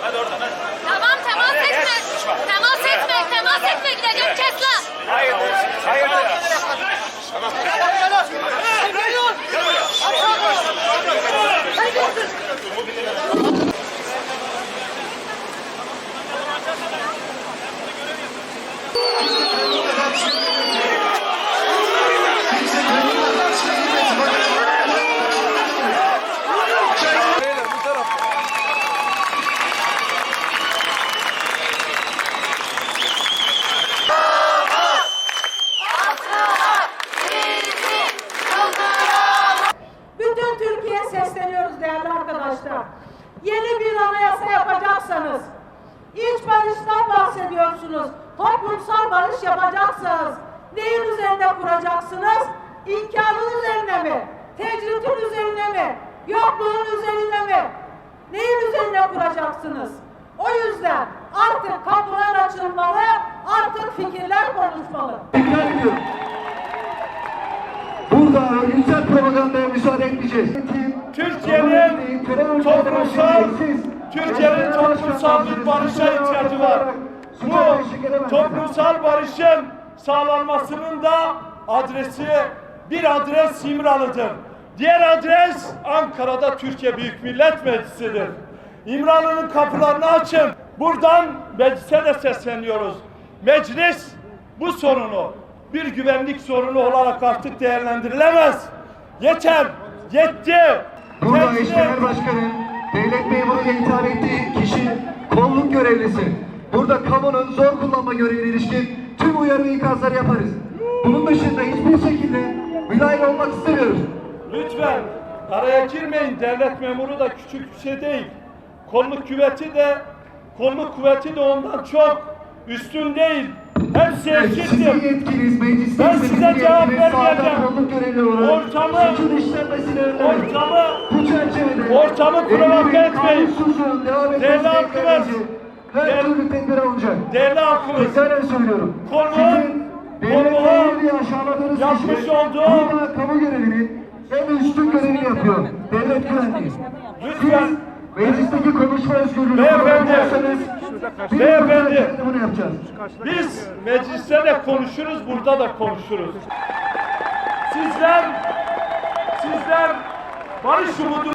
Hadi. Oradan hadi. Tamam temas etme. Temas etme. Temas etme. Gideceğim kes lan. Hayır. Hayır. Tamam. Bütün Türkiye sesleniyoruz değerli arkadaşlar. Yeni bir anayasa yapacaksanız, iç barıştan bahsediyorsunuz, toplumsal barış yapacaksınız. Neyin üzerinde kuracaksınız? İnkarın üzerine mi? Tecritin üzerine mi? Yokluğun üzerine mi? Neyin üzerine kuracaksınız? O yüzden artık kapılar açılmalı, artık fikirler konuşmalı. Burada örgütsel propagandaya müsaade etmeyeceğiz. Türkiye'nin toplumsal Türkiye'nin toplumsal bir barışa ihtiyacı var. Bu toplumsal barışın sağlanmasının da adresi bir adres İmralı'dır. Diğer adres Ankara'da Türkiye Büyük Millet Meclisi'dir. İmralı'nın kapılarını açın. Buradan meclise de sesleniyoruz. Meclis bu sorunu bir güvenlik sorunu olarak artık değerlendirilemez. Yeter, yetti. Burada Yetti. eş genel başkanın devlet memuruyla ithal ettiği kişi kolluk görevlisi. Burada kamunun zor kullanma görevine ilişkin tüm uyarı ve ikazları yaparız. Bunun dışında hiçbir şekilde müdahil olmak istemiyoruz. Lütfen araya girmeyin. Devlet memuru da küçük bir şey değil. Kolluk kuvveti de kolluk kuvveti de ondan çok üstün değil. Hepsi Evet, sizin eşittir. yetkiniz, mecliste Ben size cevap vermeyeceğim. Ortamı-. Ortamı Ortamı provoke etmeyin. Değerli halkımız, her değer- türlü tedbir alınacak. değerli halkımız Tekraren söylüyorum. Konuğun- konuğun yapmış olduğu- burada kamu görevinin en üstün görevini yapıyor. Devlet güvenliği. Lütfen. Siz meclisteki konuşma özgürlüğünü biz Beyefendi. burada bunu yapacağız. Biz mecliste de konuşuruz, burada da konuşuruz. Sizler, sizler barış umudu